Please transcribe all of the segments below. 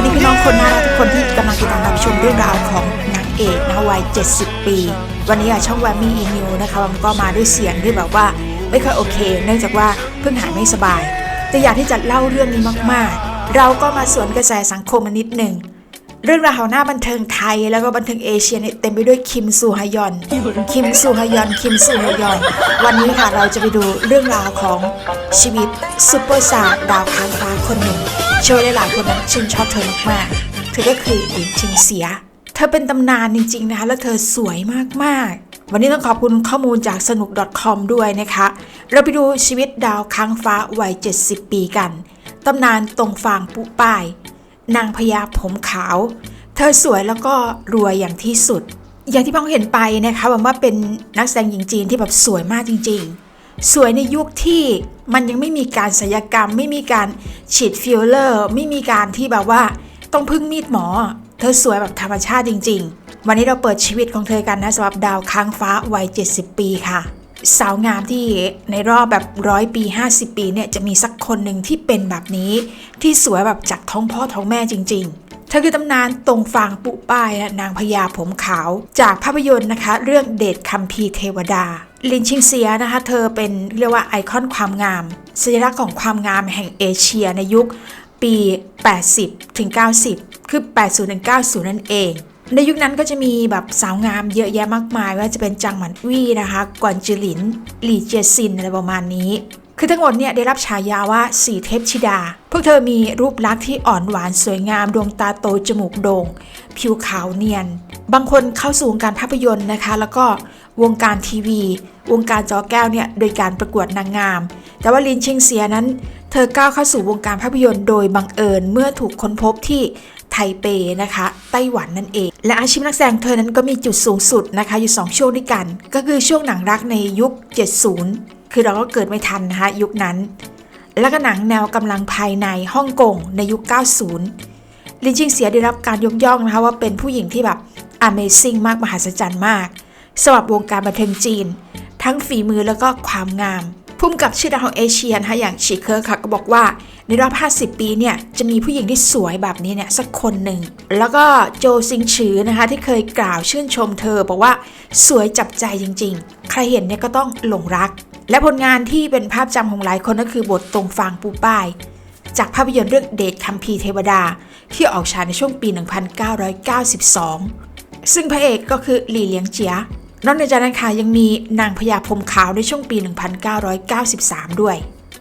วัสดีพี่น้องคนน่ารักทุกคนที่กำลังติดตามรับชมเรื่องราวของนางเอกนะวัย 70 ปี วันนี้ช่องวามี่อีนิวนะคะมันก็มาด้วยเสียงที่แบบว่าไม่ค่อยโอเค เนื่องจากว่าเพิ่งหายไม่สบาย แต่อยากที่จะเล่าเรื่องนี้มากๆ เราก็มาสวนกระแสสังคมมานิดหนึ่ง เรื่องราวของหน้าบันเทิงไทย แล้วก็บันเทิงเอเชียเนี่ยเต็มไปด้วยคิมซูฮยอน คิมซูฮยอน คิมซูฮยอน วันนี้ค่ะเราจะไปดูเรื่องราวของชีวิตซุปเปอร์สตาร์ดาวค้างฟ้าคนหนึ่งเชื่อว่าหลายคนนั้นชื่นชอบเธอมากๆเธอก็คือหลินชิงเสีย เธอเป็นตำนานจริง ๆนะคะ แล้วเธอสวยมากๆ วันนี้ต้องขอบคุณข้อมูลจากสนุก .com ด้วยนะคะ เราไปดูชีวิตดาวค้างฟ้าวัย 70 ปีกัน ตำนานตรงฟางปุป้าย นางพญาผมขาว เธอสวยแล้วก็รวยอย่างที่สุด อย่างที่พ้องเห็นไปนะคะว่าว่าเป็นนักแสดงหญิงจีนที่แบบสวยมากจริง ๆ สวยในยุคที่มันยังไม่มีการศัลยกรรม ไม่มีการฉีดฟิลเลอร์ ไม่มีการที่แบบว่าต้องพึ่งมีดหมอ เธอสวยแบบธรรมชาติจริง ๆ วันนี้เราเปิดชีวิตของเธอกันนะสำหรับดาวค้างฟ้าวัย 70 ปีค่ะ สาวงามที่ในรอบแบบร้อยปี 50 ปีเนี่ยจะมีสักคนหนึ่งที่เป็นแบบนี้ ที่สวยแบบจากท้องพ่อท้องแม่จริง ๆ เธอคือตำนานตรงฟางปุป้ายนะนางพญาผมขาว จากภาพยนตร์นะคะ เรื่องเดชคัมภีเทวดา ลินชิงเซียนะคะ เธอเป็นเรียกว่าไอคอนความงาม สัญลักษณ์ของความงามแห่งเอเชียในยุคปี 80 ถึง 90 คือ 80 ถึง 90 นั่นเอง ในยุคนั้นก็จะมีแบบสาวงามเยอะแยะมากมายว่าจะเป็นจังหมันวี่นะคะกวนจิหลินหลี่เจียซินอะไรประมาณนี้ คือทั้งหมดเนี่ยได้รับฉายาว่าสีเทพธิดา พวกเธอมีรูปลักษณ์ที่อ่อนหวานสวยงาม ดวงตาโตจมูกโด่ง ผิวขาวเนียน บางคนเข้าสู่วงการภาพยนตร์นะคะ แล้วก็วงการทีวี วงการจอแก้วเนี่ยโดยการประกวดนางงาม แต่ว่าลินชิงเสียนั้น เธอก้าวเข้าสู่วงการภาพยนตร์โดยบังเอิญเมื่อถูกค้นพบที่ไทเปนะคะ ไต้หวันนั่นเอง และอาชีพนักแสดงเธอนั้นก็มีจุดสูงสุดนะคะ อยู่ 2 ช่วงด้วยกัน ก็คือช่วงหนังรักในยุค 70 คือเราก็เกิดไม่ทันนะคะยุคนั้น แล้วก็หนังแนวกำลังภายในฮ่องกงในยุค 90 ลินชิงเสียได้รับการยกย่องนะคะว่าเป็นผู้หญิงที่แบบ Amazing มากมหัศจรรย์มากสำหรับวงการบันเทิงจีน ทั้งฝีมือแล้วก็ความงาม พุ่มกับชื่อดังของเอเชียนะคะอย่างชีเคอร์ค่ะก็บอกว่าในรอบ 50 ปีเนี่ย จะมีผู้หญิงที่สวยแบบนี้เนี่ย สักคนหนึ่ง แล้วก็โจซิงฉือนะคะ ที่เคยกล่าวชื่นชมเธอ บอกว่าสวยจับใจจริง ๆ ใครเห็นเนี่ยก็ต้องหลงรัก และผลงานที่เป็นภาพจำของหลายคนก็คือบทตรงฟางปูป้าย จากภาพยนตร์เรื่องเดชคัมภีเทวดา ที่ออกฉายในช่วงปี 1992 ซึ่งพระเอกก็คือหลี่เลียงเจีย นอกจากนั้นค่ะยังมีนางพญาพรมขาวในช่วงปี 1993 ด้วย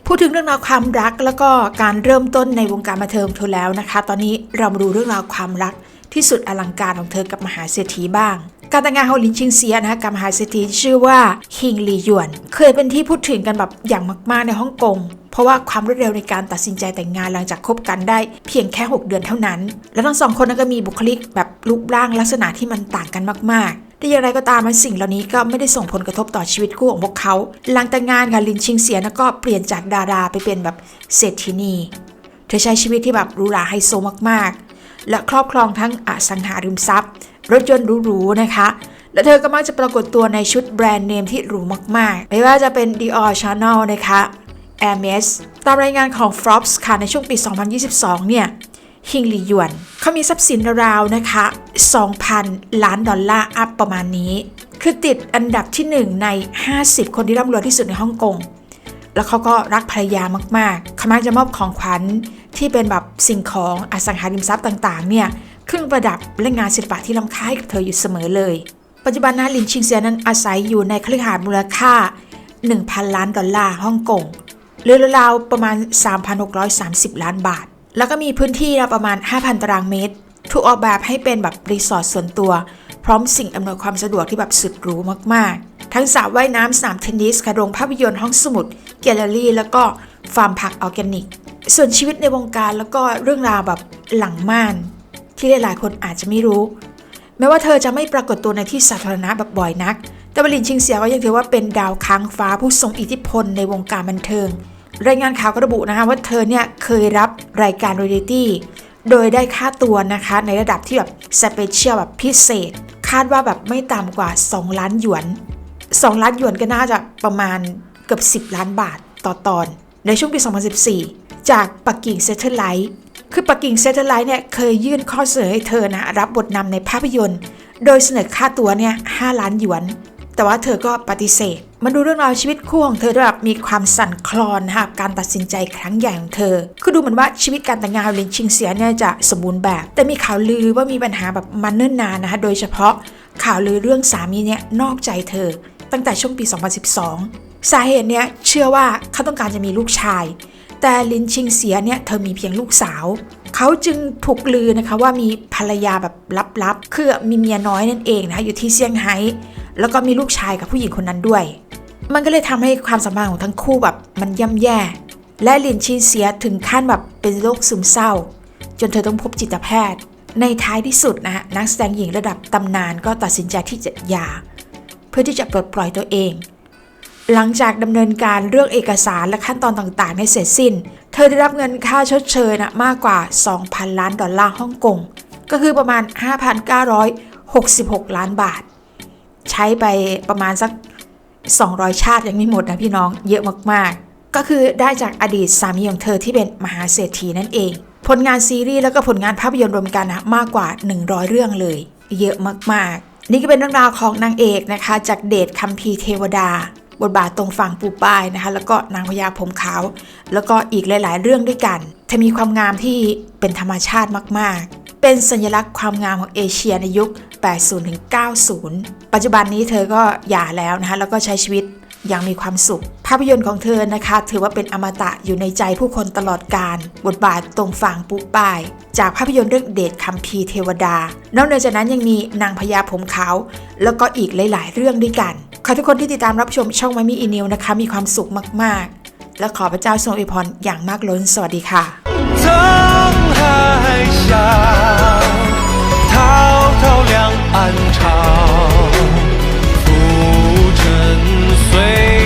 พูดถึงเรื่องราวความรักแล้วก็การเริ่มต้นในวงการบันเทิงเธอแล้วนะคะ ตอนนี้เรามาดูเรื่องราวความรักที่สุดอลังการของเธอกับมหาเศรษฐีบ้าง การแต่งงานของลินชิงเซียนะคะกับมหาเศรษฐีชื่อว่าคิงลีหยวน เคยเป็นที่พูดถึงกันแบบอย่างมาก ๆ ในฮ่องกงเพราะว่าความรวดเร็วในการตัดสินใจแต่งงานหลังจากคบกันได้เพียงแค่ 6 เดือนเท่านั้น และทั้งสองคนนั้นก็มีบุคลิกแบบรูปร่างลักษณะที่มันต่างกันมาก แต่อย่างไรก็ตามมันสิ่งเหล่านี้ก็ไม่ได้ส่งผลกระทบต่อชีวิตคู่ของพวกเขา หลังแต่งงานกับลินชิงเสียนะก็เปลี่ยนจากดาราไปเป็นแบบเศรษฐินี เธอใช้ชีวิตที่แบบหรูหราไฮโซมากๆ และครอบครองทั้งอสังหาริมทรัพย์ รถยนต์หรูๆนะคะ และเธอก็มักจะปรากฏตัวในชุดแบรนด์เนมที่หรูมากๆ ไม่ว่าจะเป็น Dior Chanel นะคะ Hermes ตามรายงานของ Forbes ค่ะในช่วงปี 2022 เนี่ย ฮิงหลีหยวนเขามีทรัพย์สินราวๆนะคะ 2,000 ล้านดอลลาร์อัพประมาณนี้ คือติดอันดับที่ 1 ใน 50 คนที่ร่ำรวยที่สุดในฮ่องกง แล้วเขาก็รักภรรยามากๆเขามักจะมอบของขวัญที่เป็นแบบสิ่งของอสังหาริมทรัพย์ต่างๆ เนี่ยเครื่องประดับและงานศิลปะที่ล้ำค่าให้กับเธออยู่เสมอเลย ปัจจุบันนะลินชิงเซียนั้นอาศัยอยู่ในคฤหาสน์มูลค่า 1,000 ล้านดอลลาร์ฮ่องกงหรือราวๆประมาณ 3,630 ล้านบาท แล้วก็มีพื้นที่ประมาณ 5,000 ตารางเมตร ถูกออกแบบให้เป็นแบบรีสอร์ทส่วนตัว พร้อมสิ่งอำนวยความสะดวกที่แบบสุดหรูมากๆ ทั้งสระว่ายน้ำสนามเทนนิสค่ะโรงภาพยนตร์ห้องสมุด แกลเลอรี่ แล้วก็ฟาร์มผักออร์แกนิก ส่วนชีวิตในวงการแล้วก็เรื่องราวแบบหลังม่าน ที่หลายๆคนอาจจะไม่รู้ แม้ว่าเธอจะไม่ปรากฏตัวในที่สาธารณะแบบบ่อยนัก แต่วลินชิงเสียก็ยังถือว่าเป็นดาวค้างฟ้าผู้ทรงอิทธิพลในวงการบันเทิง รายงานข่าวก็ระบุนะคะว่าเธอเนี่ยเคยรับรายการเรียลิตี้โดยได้ค่าตัวนะคะในระดับที่แบบสเปเชียลแบบพิเศษ คาดว่าแบบไม่ต่ำกว่า 2 ล้านหยวน 2 ล้านหยวนก็น่าจะประมาณเกือบ 10 ล้านบาทต่อตอน ในช่วงปี 2014 จากปักกิ่งเซเท l ไลท์คือปักกิ่งเซตไลท์เนี่ยเคยยื่นข้อเสนอให้เธอนะรับบทนำในภาพยนตร์ โดยเสนอค่าตัวเนี่ย5ล้านหยวน แต่ว่าเธอก็ปฏิเสธ มาดูเรื่องราวชีวิตคู่ของเธอด้วยแบบมีความสั่นคลอนนะคะการตัดสินใจครั้งใหญ่ของเธอ คือดูเหมือนว่าชีวิตการแต่งงานลินชิงเสียเนี่ยจะสมบูรณ์แบบ แต่มีข่าวลือว่ามีปัญหาแบบมันเนิ่นนานนะคะโดยเฉพาะข่าวลือเรื่องสามีเนี่ยนอกใจเธอ ตั้งแต่ช่วงปี 2012 สาเหตุเนี่ยเชื่อว่าเขาต้องการจะมีลูกชาย แต่ลินชิงเสียเนี่ยเธอมีเพียงลูกสาวเขาจึงถูกลือนะคะว่ามีภรรยาแบบลับๆคือมีเมียน้อยนั่นเองนะคะอยู่ที่เซี่ยงไฮ้แล้วก็มีลูกชายกับผู้หญิงคนนั้นด้วย มันก็เลยทำให้ความสัมพันธ์ของทั้งคู่แบบมันย่ำแย่ และลินชิงเสียถึงขั้นแบบเป็นโรคซึมเศร้า จนเธอต้องพบจิตแพทย์ ในท้ายที่สุดนะฮะนักแสดงหญิงระดับตำนานก็ตัดสินใจที่จะหย่าเพื่อที่จะปลดปล่อยตัวเอง หลังจากดำเนินการเรื่องเอกสารและขั้นตอนต่างๆในเสร็จสิ้น เธอได้รับเงินค่าชดเชยนะมากกว่า 2,000 ล้านดอลลาร์ฮ่องกงก็คือประมาณ 5,966 ล้านบาท ใช้ไปประมาณสัก 200 ชาติยังไม่หมดนะพี่น้องเยอะมากๆ ก็คือได้จากอดีตสามีของเธอที่เป็นมหาเศรษฐีนั่นเอง ผลงานซีรีส์แล้วก็ผลงานภาพยนตร์รวมกันนะมากกว่า 100 เรื่องเลย เยอะมากๆ นี่ก็เป็นเรื่องราวของนางเอกนะคะ จากเดชคัมภีเทวดา บทบาทตรงฝั่งปูป้ายนะคะ แล้วก็นางพญาผมขาว แล้วก็อีกหลาย ๆ เรื่องด้วยกันเธอมีความงามที่เป็นธรรมชาติมาก ๆ เป็นสัญลักษณ์ความงามของเอเชียในยุค 80-90 ปัจจุบันนี้เธอก็หย่าแล้วนะคะแล้วก็ใช้ชีวิตอย่างมีความสุข ภาพยนตร์ของเธอนะคะ ถือว่าเป็นอมตะอยู่ในใจผู้คนตลอดกาลบทบาทตรงฝั่งปุ๊บปาย จากภาพยนตร์เรื่องเดชคัมภีเทวดา นอกจากนั้นยังมีนางพญาผมขาว แล้วก็อีกหลาย ๆ เรื่องด้วยกัน ขอทุกคนที่ติดตามรับชมช่องมามีอีนิวนะคะ มีความสุขมาก ๆ และขอพระเจ้าทรงอวยพรอย่างมากล้นสวัสดีค่ะ 到两岸潮，浮沉随。